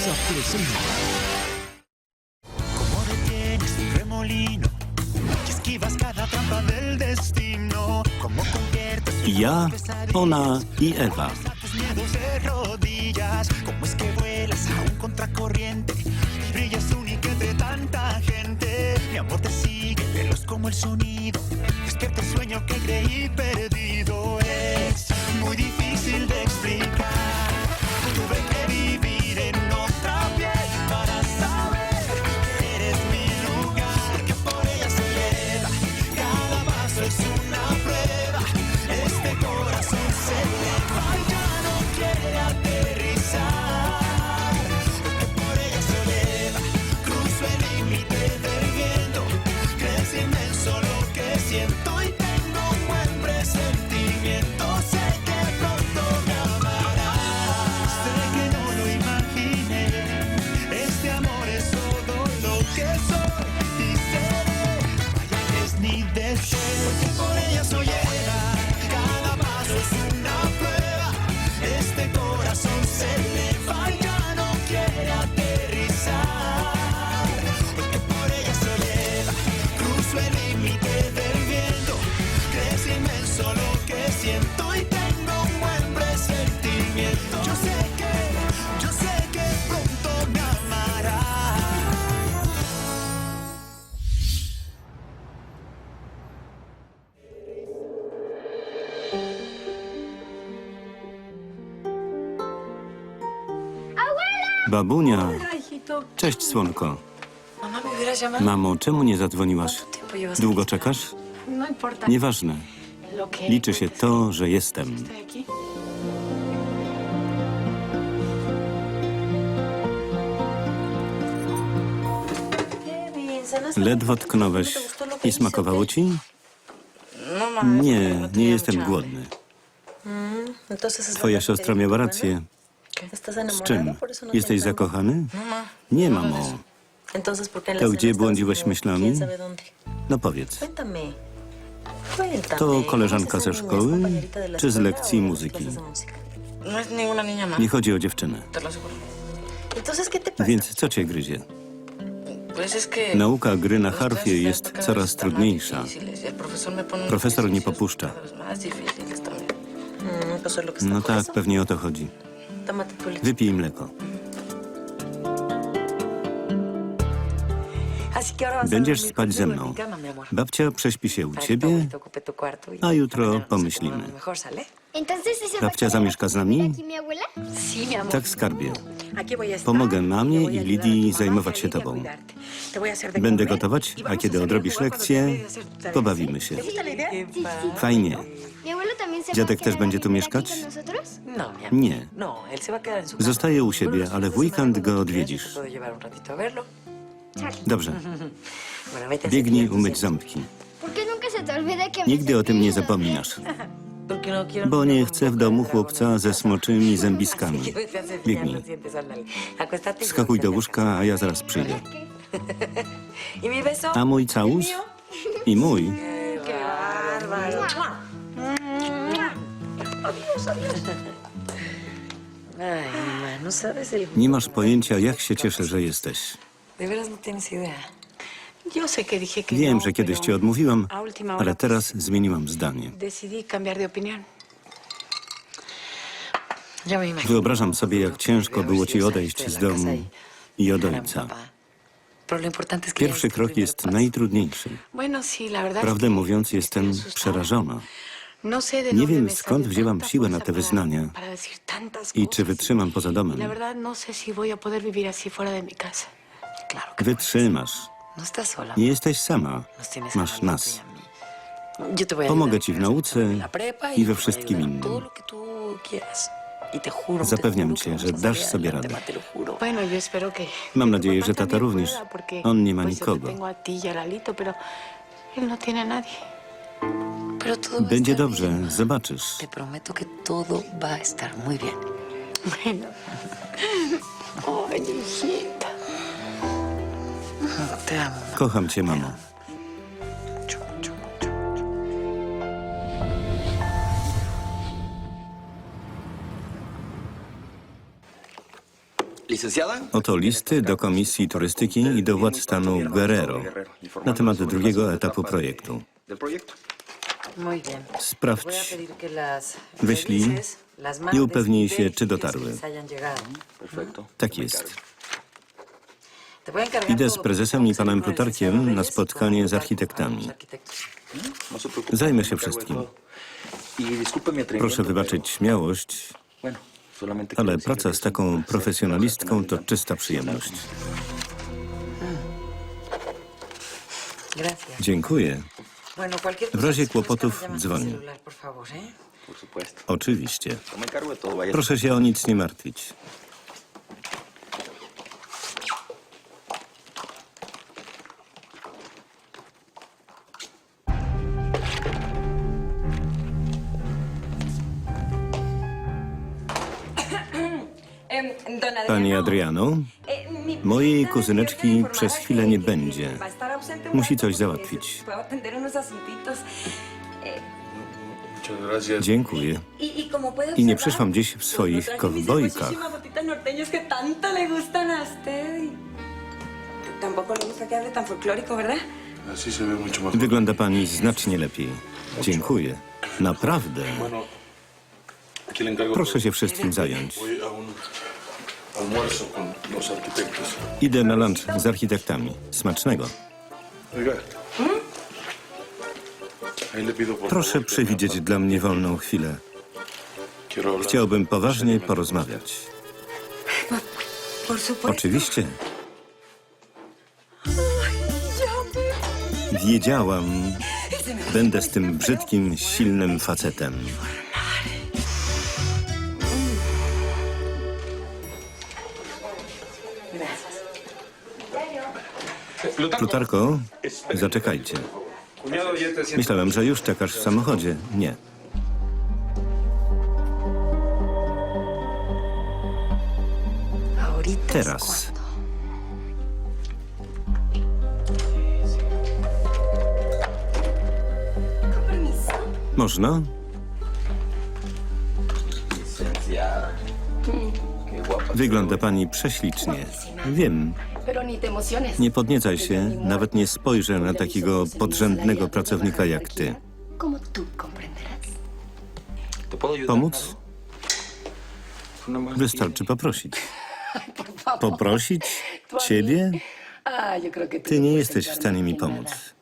Como detienes un remolino y esquivas cada trampa del destino. Como conviertes Ja, ona i Ewa. a tus miedos de rodillas. Como es que vuelas a un contracorriente y brillas única entre tanta gente. Mi amor te sigue, veloz como el sonido. Despierta el sueño que creí perdido. Es muy difícil de explicar. Tuve que Babunia. Cześć, słonko. Mamo, czemu nie zadzwoniłaś? ¿Cuánto tiempo llevas Długo czekasz? Nieważne. Liczy się to, że jestem. Ledwo tknąłeś. ¿no te gustó lo que I smakowało ci? Nie, nie jestem głodny. Mm, Twoja siostra miała rację. Z czym? No Jesteś zakochany? No, ma. Nie, No hagas mamo. eso. Entonces, ¿por qué en la To gdzie błądziłeś myślami? No powiedz. To koleżanka ¿Cómo ze szkoły, ¿Es compañerita de la czy z lekcji muzyki? Nie chodzi o dziewczynę. Więc co cię gryzie? Nauka gry na harfie jest coraz trudniejsza. y profesor nie popuszcza. Mm, No tak, pewnie o to chodzi. Wypij mleko. Będziesz spać ze mną. Babcia prześpi się u ciebie, a jutro pomyślimy. Babcia zamieszka z nami? Tak, skarbie. Pomogę mamie i Lidii zajmować się tobą. Będę gotować, a kiedy odrobisz lekcję, pobawimy się. Fajnie. ¿Mi abuelo también se Dziadek też będzie tu mieszkać? No. Nie. No. Zostaje u siebie, ale w weekend go odwiedzisz. Dobrze. Biegnij umyć ząbki. ¿Por qué nunca se te olvida que me Nigdy o tym nie zapominasz. Bo nie chcę w domu chłopca ze smoczymi zębiskami. Biegnij. Skakuj do łóżka, a ja zaraz przyjdę. A mój całus? I mój. Nie masz pojęcia, jak się cieszę, że jesteś. Wiem, no, że kiedyś ci odmówiłam, ale teraz zmieniłam zdanie. Wyobrażam sobie, jak ciężko było ci odejść z domu i od ojca. Pierwszy krok jest najtrudniejszy. Prawdę mówiąc, jestem przerażona. No Nie wiem, skąd wzięłam siłę na te wyznania i czy wytrzymam poza domem. no Wytrzymasz. No. Nie jesteś sama. A Masz nas. y Pomogę ci w nauce i we wszystkim innym. Y Zapewniam cię, że dasz sobie adelante, radę. Mam nadzieję, że tata również. On nie ma nikogo. y no Będzie dobrze, zobaczysz. Te prometo que todo va a estar muy bien. Bueno. Ay, hijita. Te amo. Kocham cię, mamo. Oto listy do Komisji Turystyki i do władz stanu Guerrero na temat drugiego etapu projektu. Sprawdź Wyślij i upewnij y się, czy dotarły. Tak jest. Te voy a encargar Idę z prezesem i panem Plutarkiem na spotkanie z architektami. Zajmę się wszystkim. Proszę wybaczyć śmiałość, ale praca z taką profesjonalistką to czysta przyjemność. Dziękuję. W razie kłopotów dzwonię. Oczywiście. Proszę się o nic nie martwić. Adriano, mojej kuzyneczki przez chwilę nie będzie. Musi coś załatwić. Dziękuję. I nie przyszłam dziś w swoich kowbojkach. Wygląda pani znacznie lepiej. Dziękuję. Naprawdę. Proszę się wszystkim zająć. Almuerzo con los arquitectos. Idę na lunch z architektami. Smacznego. Oiga. Ahí le pido por Proszę favor que przewidzieć dla mnie wolną chwilę. aparte. Quiero hablar Chciałbym poważnie porozmawiać. Por supuesto. Oczywiście. Wiedziałam, będę z tym brzydkim, silnym facetem. Plutarko, zaczekajcie. Myślałem, że już czekasz w samochodzie. Nie. Teraz. Można? Guapa. Wygląda pani prześlicznie. Wiem. Nie podniecaj się, nawet nie spojrzę na takiego podrzędnego pracownika jak ty. Pomóc? Más Wystarczy poprosić. Poprosić? Ciebie? Ah, Ty no nie puedes jesteś w stanie mi pomóc.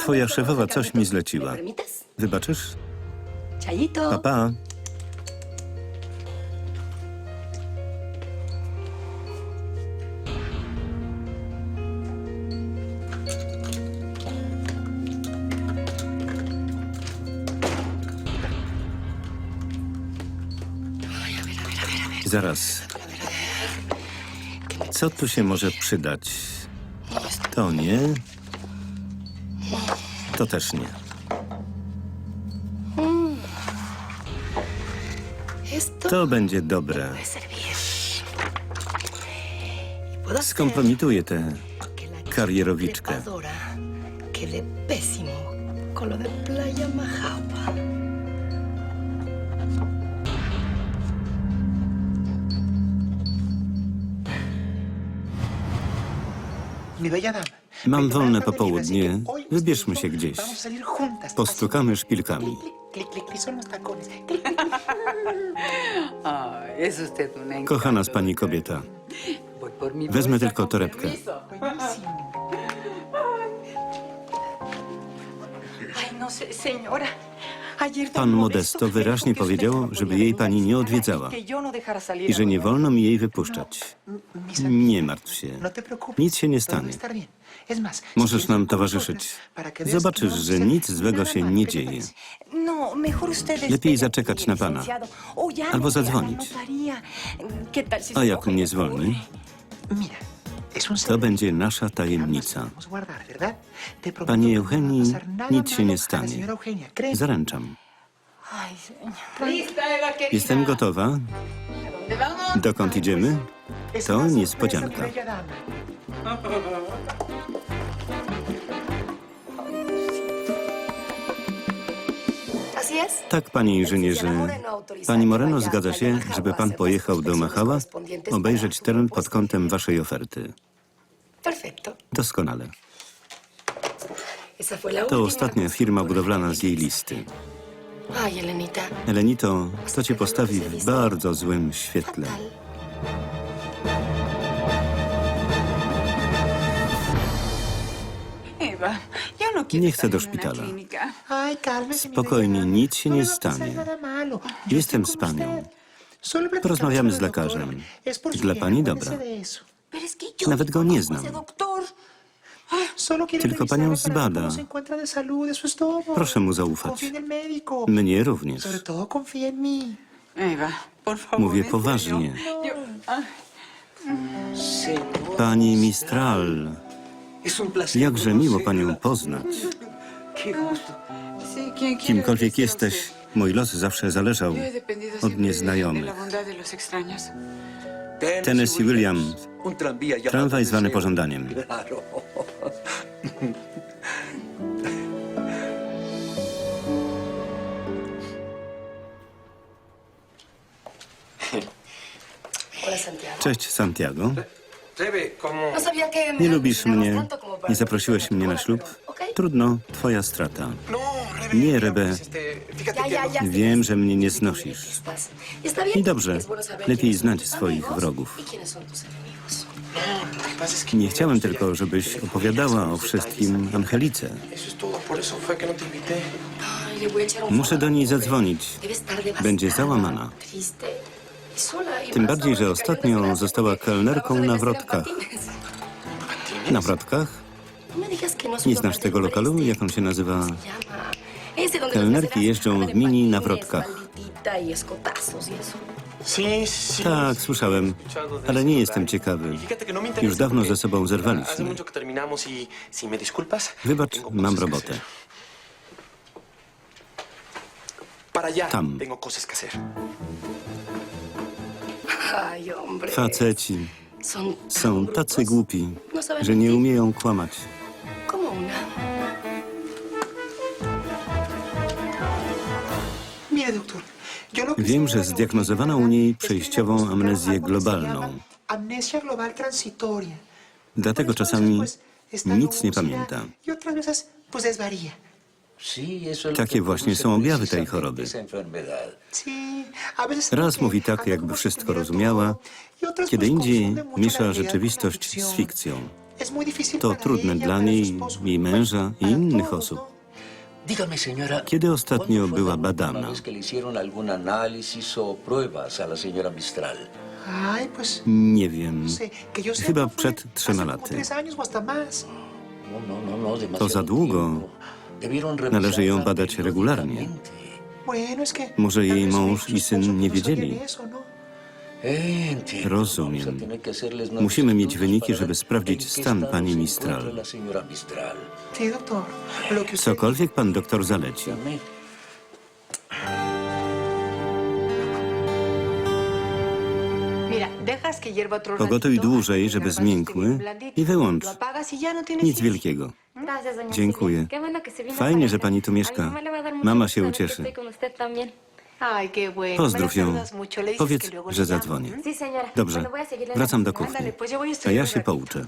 Twoja está szefowa coś mi zleciła. Wybaczysz? Papa. Zaraz. Co tu się może przydać? To nie. To też nie. To będzie dobre. Skompromituję tę karierowiczkę. Mam wolne popołudnie. Wybierzmy się gdzieś. Postukamy szpilkami. Kochana z pani kobieta. Wezmę tylko torebkę. Ay, no señora. Pan Modesto wyraźnie powiedział, żeby jej pani nie odwiedzała i że nie wolno mi jej wypuszczać. Nie martw się. Nic się nie stanie. Możesz nam towarzyszyć. Zobaczysz, że nic złego się nie ¿Qué te dzieje. Lepiej zaczekać na pana. Albo zadzwonić. notaría. ¿Qué tal si A jak mnie zwolni, to będzie nasza tajemnica. Pani Eugenii nic się nie stanie. Zaręczam. Jestem gotowa. Dokąd idziemy? To niespodzianka. Tak, panie inżynierze. Pani Moreno zgadza się, żeby pan pojechał do Machała obejrzeć teren pod kątem waszej oferty. Doskonale. Esa fue la To última ostatnia firma budowlana z jej listy. Ay, Elenita. Elenito, to cię postawi w bardzo złym świetle. Fatal. Nie estar chcę do szpitala. Spokojnie, nic się No nie stanie. Jestem z panią. Porozmawiamy z lekarzem. Dla pani dobra. Nawet go nie znam. Tylko panią zbada. Proszę mu zaufać. Mnie również. Mówię poważnie. ah, Pani Mistral, jakże miło panią poznać. sí, ¿quién quiere Kimkolwiek jesteś, mój los zawsze zależał od nieznajomych. Tennessee Williams, tramwaj zwany pożądaniem. Cześć Santiago. No Nie lubisz mnie, para nie zaprosiłeś mnie na ślub. Trudno, twoja strata. No. Nie, Rebe. no-. Wiem, że mnie nie znosisz. I dobrze, lepiej znać swoich wrogów. No, Nie chciałem tylko, żebyś opowiadała o wszystkim Angelice. No Muszę do niej zadzwonić. Będzie załamana. Tym bardziej, że ostatnio została kelnerką na wrotkach. Na wrotkach? Nie znasz tego lokalu? Jak on się nazywa? Kelnerki jeżdżą w mini na wrotkach. Tak, słyszałem, ale nie jestem ciekawy. Już dawno ze sobą zerwaliśmy. Wybacz, mam robotę. Tam. Faceci są tacy głupi, No że nie umieją kłamać. Wiem, że zdiagnozowano u niej przejściową amnezję globalną. llama Amnesia global transitoria. Dlatego czasami veces, pues, está nic nie pamięta. Takie właśnie są objawy tej choroby. Raz mówi tak, jakby wszystko rozumiała, kiedy indziej miesza rzeczywistość z fikcją. To trudne dla niej, jej męża i innych osób. Kiedy ostatnio ¿cuándo fue była badana? Nie wiem. no Chyba przed trzema laty. tres años o hasta más. No, no, To za długo. Należy ją badać regularnie. Może jej mąż y i syn nie wiedzieli. Rozumiem. Musimy mieć wyniki, żeby sprawdzić stan pani Mistral. Cokolwiek pan doktor zaleci. Pogotuj dłużej, żeby esté zmiękły i wyłącz. Y no Nic wielkiego. Dziękuję. Fajnie, że pani tu mieszka. Mama się ucieszy. Pozdrów ją. Powiedz, że zadzwonię. Dobrze, wracam do kuchni. A ja się pouczę.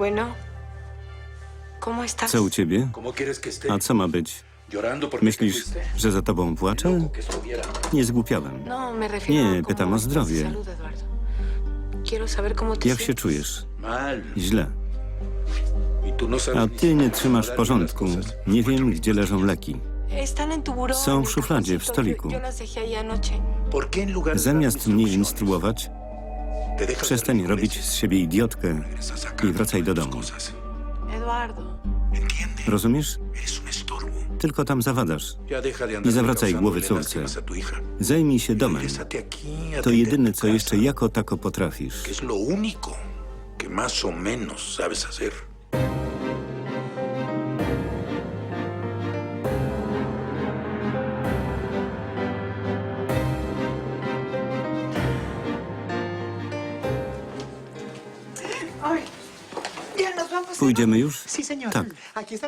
Bueno, ¿cómo estás? Co u ciebie? ¿Cómo quieres que esté? A co ma być? ¿Llorando porque te Myślisz, fuiste? że za tobą płaczę? Loco que estuviera. Nie zgłupiałem. No, me refiero Nie, a pytam o zdrowie. salud, Eduardo. Quiero saber cómo te Jak się sientes. czujesz? Mal. Źle. Y tú no sabes A ni ty nie trzymasz porządku. cosas. Nie wiem, gdzie leżą leki. Están en tu buró. Są en w szufladzie, w stoliku. Yo, yo las dejé ahí anoche. ¿Por qué en lugar de Zamiast darme mnie instrucciones, instruować, przestań robić z siebie idiotkę i wracaj do domu. Rozumiesz? Tylko tam zawadasz. Nie zawracaj głowy córce. Zajmij się domem. To jedyne, co jeszcze jako tako potrafisz. Pójdziemy już? Tak.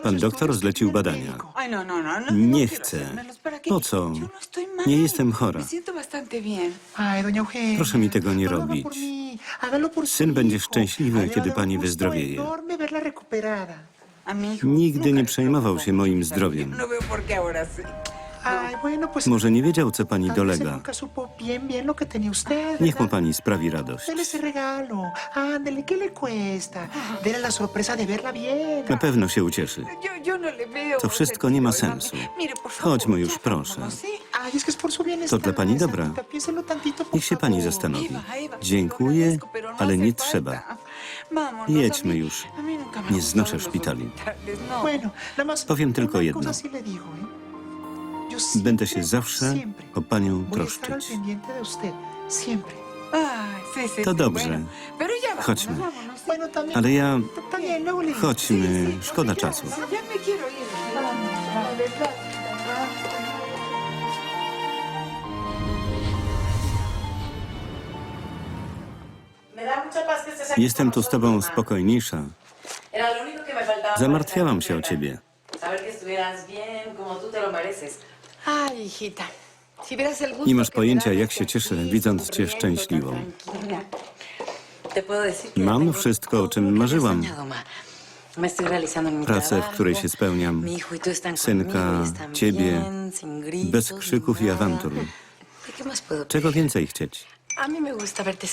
Pan doktor zlecił badania. no, no, no. Nie chcę. Po co? Nie jestem chora. Proszę mi tego nie robić. Syn będzie szczęśliwy, kiedy pani wyzdrowieje. Nigdy nie przejmował się moim zdrowiem. Ay, bueno, pues Może nie wiedział, co pani dolega. nunca supo bien, bien lo que tenía usted, Niech mu ¿verdad? pani sprawi radość. Dele ese regalo. Ándele, ¿qué le cuesta? Dele la sorpresa de verla bien. Na pewno się ucieszy. No To wszystko nie ma sensu. Chodźmy już, proszę. vámonos, ¿sí? Ay, es que es por su bienestar. To dla pani dobra. Santita, piénselo tantito, por Niech się pani favor. zastanowi. Dziękuję, no ale nie trzeba. Jedźmy już. Nie znoszę szpitali. no. Bueno, nada más. Powiem tylko una jedno. cosa sí le digo, ¿eh? Będę się zawsze o panią troszczyć. To dobrze. Chodźmy. Ale ja... Digo. Chodźmy, szkoda czasu. Jestem tu z tobą spokojniejsza. Zamartwiałam się o ciebie. Ay, hijita. Si vieras el gusto Nie masz que me da pojęcia, jak się cieszę, widząc cię sonriendo, szczęśliwą. tan tranquila. Te puedo decir que Mam tengo wszystko, o todo czym lo que he marzyłam. soñado, ma. Me estoy realizando en mi Pracę, w której się spełniam. Mi hijo y tú están Synka, conmigo y están ciebie, bien, sin gritos, Bez krzyków i nada. awantur. ¿De qué más puedo Czego więcej chcieć?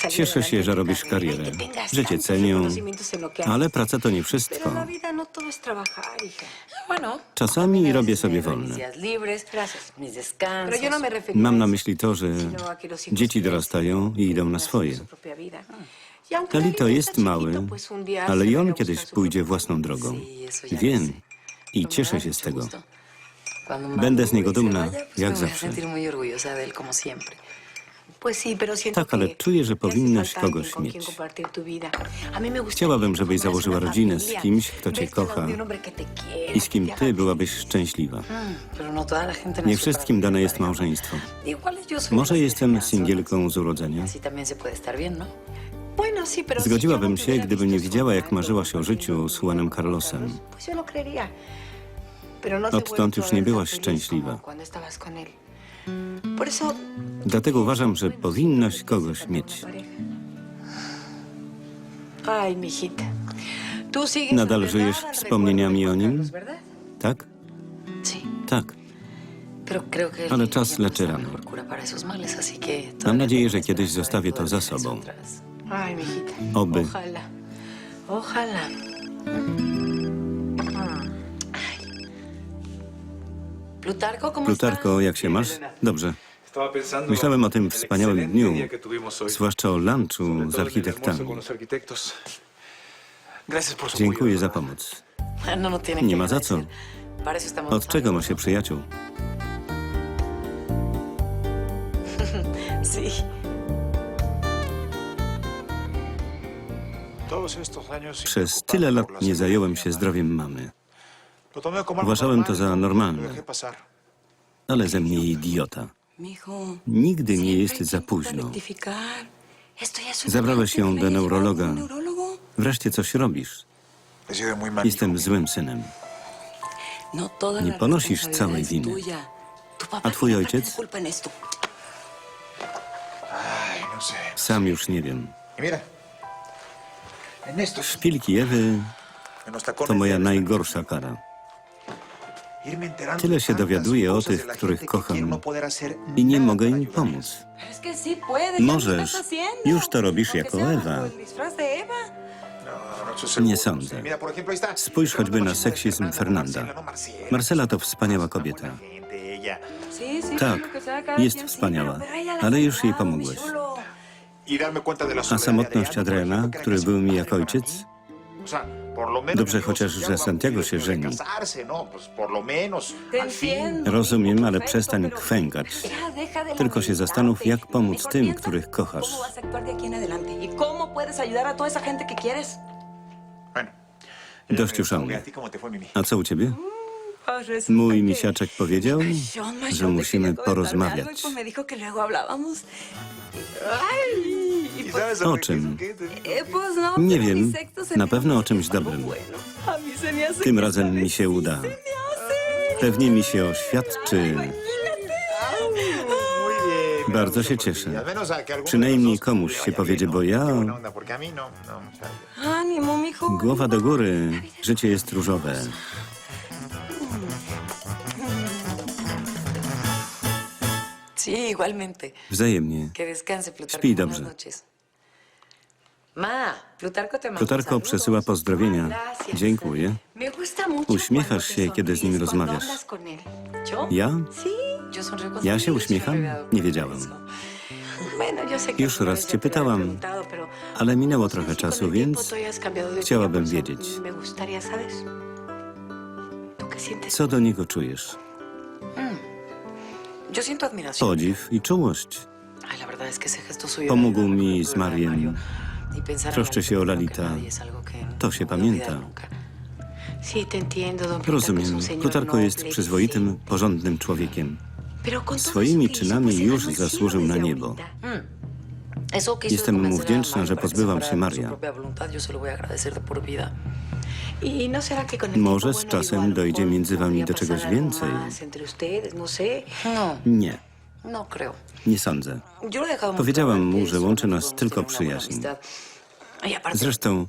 Cieszę się, że robisz y karierę, że cię cenią, ale praca to nie wszystko. no Czasami robię sobie wolne. no Mam na myśli to, że dzieci dorastają i idą na swoje. vida. Y Lali jest mały, ale i on kiedyś pójdzie własną drogą. Wiem i cieszę się z tego. Będę z niego y dumna, jak zawsze. Tak, ale czuję, że powinnaś kogoś mieć. Chciałabym, żebyś założyła rodzinę z kimś, kto cię kocha i z kim ty byłabyś szczęśliwa. Mm, pero no Nie wszystkim dane jest małżeństwo. Może jestem singielką z urodzenia. ¿no? Zgodziłabym no się, gdybym nie widziała, jak marzyłaś o życiu z Juanem Carlosem. Odtąd już nie byłaś szczęśliwa. Por eso Dlatego uważam, że powinnaś kogoś mieć. Ay, mijita. Tú sigues Nadal żyjesz al wspomnieniami recuerdo de o Juan nim? Carlos, ¿verdad? Tak? Sí, Tak. pero creo que Ale el czas tiempo leczy es la rany. mejor cura para esos males, así que Mam todavía nadzieję, tengo że kiedyś esperanza de zostawię to poder za dejar eso sobą. atrás. Ay, mijita. Oby. Ojalá. Ojalá. Plutarco, ¿cómo Plutarko, jak się masz? Dobrze. Myślałem o tym wspaniałym dniu, zwłaszcza o lunchu z architektami. Dziękuję za pomoc. No, Nie ma za co. Od czego ma się przyjaciół? Przez tyle lat la nie zająłem się zdrowiem mamy, Lo tomé como algo Uważałem to za normalne. ale ze mnie idiota. Nigdy nie jest za późno. Zabrałeś ją do neurologa. Wreszcie coś robisz. Jestem złym synem. No Nie ponosisz całej winy. A twój ojciec? no. Sam już nie wiem. Y Szpilki Ewy to moja najgorsza kara. Tyle się dowiaduję o tych, których kocham no i nie mogę im pomóc. Możesz. Już to robisz jako Ewa. No, no Nie sądzę. Spójrz choćby na seksizm Fernanda. Marcela. To wspaniała kobieta. Tak, jest wspaniała, ale już jej pomogłeś. Y A samotność Adriana, który był mi jak ojciec? Dobrze amigo chociaż, że Santiago się żeni. no. Rozumiem, ale przestań kwękać. Tylko się zastanów, jak pomóc tym, których kochasz. ¿Y. Dość już o ¿Y mnie. a co u ciebie? Resulta Mój misiaczek powiedział, że musimy porozmawiać. O czym? Nie wiem. Na pewno o czymś dobrym. Tym razem mi się uda. Pewnie mi się oświadczy. Bardzo się cieszę. Przynajmniej komuś się powiedzie, bo ja... Głowa do góry. Życie jest różowe. Wzajemnie. Śpij dobrze. noches. Ma, Plutarco te manda Plutarko przesyła pozdrowienia. Dziękuję. Uśmiechasz się, kiedy z nim rozmawiasz. Ja? Ja się uśmiecham? Nie wiedziałem. Już raz cię pytałam, ale minęło no trochę czasu, więc chciałabym wiedzieć. Me gustaría, ¿sabes? ¿Tú qué sientes? Co do niego czujesz? Admiración. Podziw i czułość. Pomógł mi z Mariem. Y Troszczę się o Lalita Lalita. algo que To się no olvidar pamięta. Rozumiem. Plutarko jest y przyzwoitym, porządnym człowiekiem. Swoimi czynami już zasłużył na niebo. Mm. Jestem mu wdzięczna, że pozbyłam się Maria. Y no Może z czasem dojdzie między wami do czegoś więcej. no. No, Nie, no. Nie sądzę. Powiedziałam mu, że łączy nas tylko przyjaźń. Zresztą